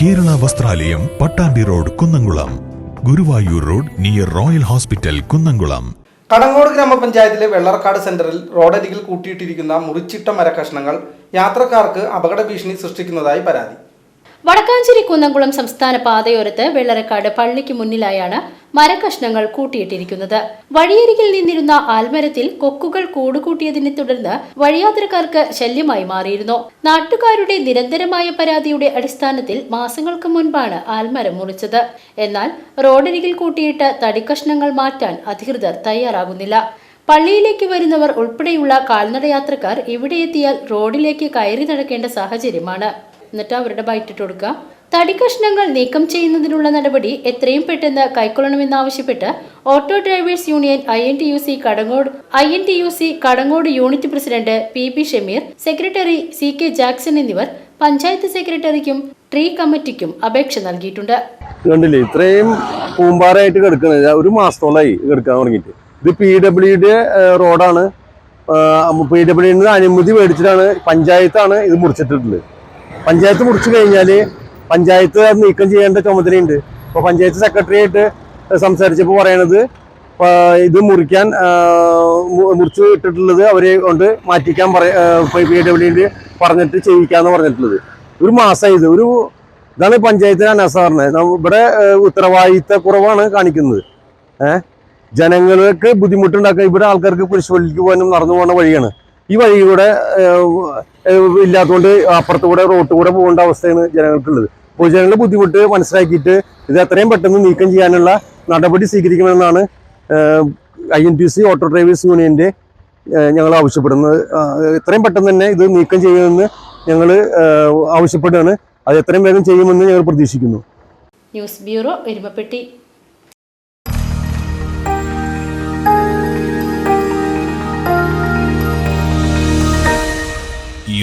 Kerala Vastralayam Pattambi road Kunnamkulam. Guruvayur road near royal hospital Kunnamkulam. Kadangode ഗ്രാമപഞ്ചായത്തിലെ വെള്ളർക്കാട് സെന്ററിൽ റോഡരികിൽ കൂട്ടിയിട്ടിരിക്കുന്ന മുറിച്ചിട്ട മരക്കഷ്ണങ്ങൾ യാത്രക്കാർക്ക് അപകട ഭീഷണി സൃഷ്ടിക്കുന്നതായി പരാതി. വടക്കാഞ്ചേരി കുന്നംകുളം സംസ്ഥാന പാതയോരത്ത് വെള്ളരക്കാട് പള്ളിക്ക് മുന്നിലായാണ് മരക്കഷ്ണങ്ങൾ കൂട്ടിയിട്ടിരിക്കുന്നത്. വഴിയരികിൽ നിന്നിരുന്ന ആൽമരത്തിൽ കൊക്കുകൾ കൂടുകൂട്ടിയതിനെ തുടർന്ന് വഴിയാത്രക്കാർക്ക് ശല്യമായി മാറിയിരുന്നു. നാട്ടുകാരുടെ നിരന്തരമായ പരാതിയുടെ അടിസ്ഥാനത്തിൽ മാസങ്ങൾക്ക് മുൻപാണ് ആൽമരം മുറിച്ചത്. എന്നാൽ റോഡരികിൽ കൂട്ടിയിട്ട് തടിക്കഷ്ണങ്ങൾ മാറ്റാൻ അധികൃതർ തയ്യാറാകുന്നില്ല. പള്ളിയിലേക്ക് വരുന്നവർ ഉൾപ്പെടെയുള്ള കാൽനടയാത്രക്കാർ ഇവിടെ എത്തിയാൽ റോഡിലേക്ക് കയറി നടക്കേണ്ട സാഹചര്യമാണ്. എന്നിട്ട് അവരുടെ ബൈറ്റിട്ട് കൊടുക്കുക. തടി കഷ്ണങ്ങൾ നീക്കം ചെയ്യുന്നതിനുള്ള നടപടി എത്രയും പെട്ടെന്ന് കൈക്കൊള്ളണമെന്നാവശ്യപ്പെട്ട് auto drivers union I N T U C Kadangode I N T U C Kadangode unit president P P Shameer secretary C K Jackson എന്നിവർ പഞ്ചായത്ത് സെക്രട്ടറിക്കും ട്രീ കമ്മിറ്റിക്കും അപേക്ഷ നൽകിയിട്ടുണ്ട്. കണ്ടില്ലേ ഇത്രയും പൂമ്പാറയായിട്ട് കിടക്കണത് ഒരു മാസത്തോളമായി കിടക്കാൻ തുടങ്ങിയിട്ട്. ഇത് പി ഡബ്ല്യുയുടെ റോഡാണ്. പി ഡബ്ല്യുഡിന് അനുമതി മേടിച്ചിട്ടാണ് പഞ്ചായത്താണ് ഇത് മുറിച്ചിട്ടുള്ളത് പഞ്ചായത്ത് മുറിച്ചു കഴിഞ്ഞാൽ പഞ്ചായത്ത് അത് നീക്കം ചെയ്യേണ്ട ചുമതലയുണ്ട്. അപ്പോൾ പഞ്ചായത്ത് സെക്രട്ടറി ആയിട്ട് സംസാരിച്ചപ്പോൾ പറയണത് ഇത് മുറിക്കാൻ മുറിച്ച് ഇട്ടിട്ടുള്ളത് അവരെ കൊണ്ട് മാറ്റിക്കാൻ പറ പി ഡബ്ല്യുഡിന് പറഞ്ഞിട്ട് ചെയ്യിക്കാന്ന് പറഞ്ഞിട്ടുള്ളത്. ഒരു മാസമായി ഇത്. ഒരു ഇതാണ് പഞ്ചായത്തിന് അനസാറിന്. ഇവിടെ ഉത്തരവാദിത്ത കുറവാണ് കാണിക്കുന്നത്. ഏഹ് ജനങ്ങൾക്ക് ബുദ്ധിമുട്ടുണ്ടാക്കുക ഇവിടെ ആൾക്കാർക്ക് കുരിശുപള്ളിക്ക് പോകാനും നടന്നു പോകുന്ന വഴിയാണ്. ഈ വഴി കൂടെ ഏഹ്, ഏഹ്, ഇല്ലാത്തതുകൊണ്ട് അപ്പുറത്ത് കൂടെ റോട്ട് കൂടെ പോകേണ്ട അവസ്ഥയാണ് ജനങ്ങൾക്കുള്ളത്. പൊതുജനങ്ങളുടെ ബുദ്ധിമുട്ട് മനസ്സിലാക്കിയിട്ട് ഇത് എത്രയും പെട്ടെന്ന് നീക്കം ചെയ്യാനുള്ള നടപടി സ്വീകരിക്കണമെന്നാണ് I N T C auto drivers യൂണിയന്റെ ഏഹ്, ഞങ്ങൾ ആവശ്യപ്പെടുന്നത്. എത്രയും പെട്ടെന്ന് തന്നെ ഇത് നീക്കം ചെയ്യുമെന്ന് ഞങ്ങൾ ആവശ്യപ്പെടുകയാണ്. അത് എത്രയും വേഗം ചെയ്യുമെന്ന് ഞങ്ങൾ പ്രതീക്ഷിക്കുന്നു. News bureau Erumapetty.